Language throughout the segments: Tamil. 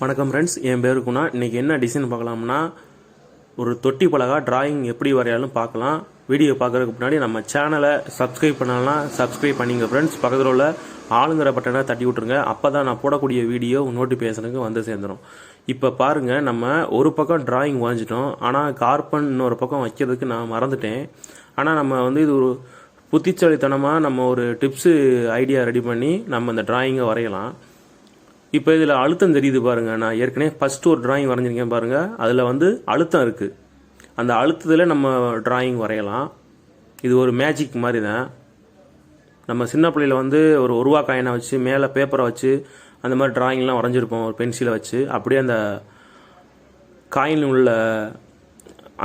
வணக்கம் ஃப்ரெண்ட்ஸ் என் பேர் குணா. இன்றைக்கி என்ன டிசைன் பார்க்கலாம்னா ஒரு தொட்டி பலகா டிராயிங் எப்படி வரையாலும் பார்க்கலாம். வீடியோ பார்க்குறதுக்கு முன்னாடி நம்ம சேனலை சப்ஸ்கிரைப் பண்ணலாம். சப்ஸ்கிரைப் பண்ணிங்க ஃப்ரெண்ட்ஸ் பக்கத்தில் உள்ள ஆளுங்கிற பட்டனை தட்டி விட்ருங்க அப்போ தான் நான் போடக்கூடிய வீடியோ நோட்டிஃபிகேஷனுக்கு வந்து சேர்ந்துடும் இப்போ பாருங்கள் நம்ம ஒரு பக்கம் டிராயிங் வரைஞ்சிட்டோம் ஆனால் கார்பன் இன்னொரு பக்கம் வைக்கிறதுக்கு நான் மறந்துட்டேன். ஆனால் நம்ம வந்து இது ஒரு புத்திச்சாலித்தனமாக நம்ம ஒரு டிப்ஸு ஐடியா ரெடி பண்ணி நம்ம இந்த டிராயிங்கை வரையலாம். இப்போ இதில் அழுத்தம் தெரியுது பாருங்கள் நான் ஏற்கனவே ஃபர்ஸ்ட் ஒரு டிராயிங் வரைஞ்சிருக்கேன் பாருங்கள் அதில் வந்து அழுத்தம் இருக்குது அந்த அழுத்தத்தில் நம்ம டிராயிங் வரையலாம். இது ஒரு மேஜிக் மாதிரி தான் நம்ம சின்ன பிள்ளையில வந்து ஒரு உருவா காயினை வச்சு மேலே பேப்பரை வச்சு அந்த மாதிரி டிராயிங்லாம் வரைஞ்சிருப்போம். ஒரு பென்சிலை வச்சு. அப்படியே அந்த காயின் உள்ள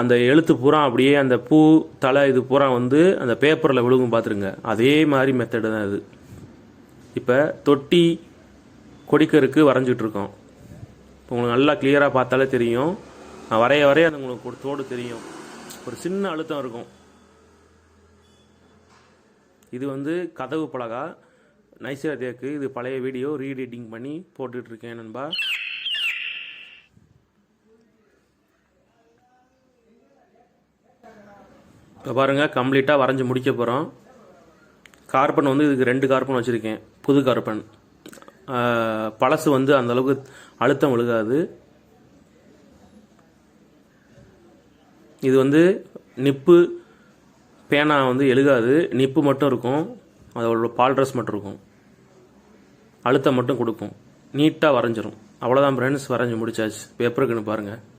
அந்த எழுத்து பூரா அப்படியே அந்த பூ தலை இது பூரா வந்து அந்த பேப்பரில் விழுகும் பார்த்துருங்க அதே மாதிரி மெத்தடு தான் இது. இப்போ தொட்டி கொடிக்கருக்கு வரைஞ்சிட்டு இருக்கோம் இப்போ உங்களுக்கு நல்லா கிளியராக பார்த்தாலே தெரியும். நான் வரைய வரைய அது உங்களுக்கு ஒரு தோடு தெரியும். ஒரு சின்ன அழுத்தம் இருக்கும். இது வந்து கதவு பலகா. நைசரா தேக்கு. இது பழைய வீடியோ. ரீஎடிட்டிங் பண்ணி போட்டுட்ருக்கேன் நண்பா. இப்போ பாருங்கள் கம்ப்ளீட்டாக வரைஞ்சி முடிக்க போகிறோம் கார்பன் வந்து இதுக்கு ரெண்டு கார்பன் வச்சுருக்கேன். புது கார்பன். பழசு வந்து அந்தளவுக்கு அழுத்தம் விழுகாது. இது வந்து நிப்பு பேனா வந்து எழுகாது. நிப்பு மட்டும் இருக்கும். அதோட பால் ட்ரெஸ் மட்டும் இருக்கும். அழுத்தம் மட்டும் கொடுக்கும். நீட்டாக வரைஞ்சிரும். அவ்வளோதான் ஃப்ரெண்ட்ஸ் வரைஞ்சி முடிச்சாச்சு. பேப்பருக்குன்னு பாருங்கள்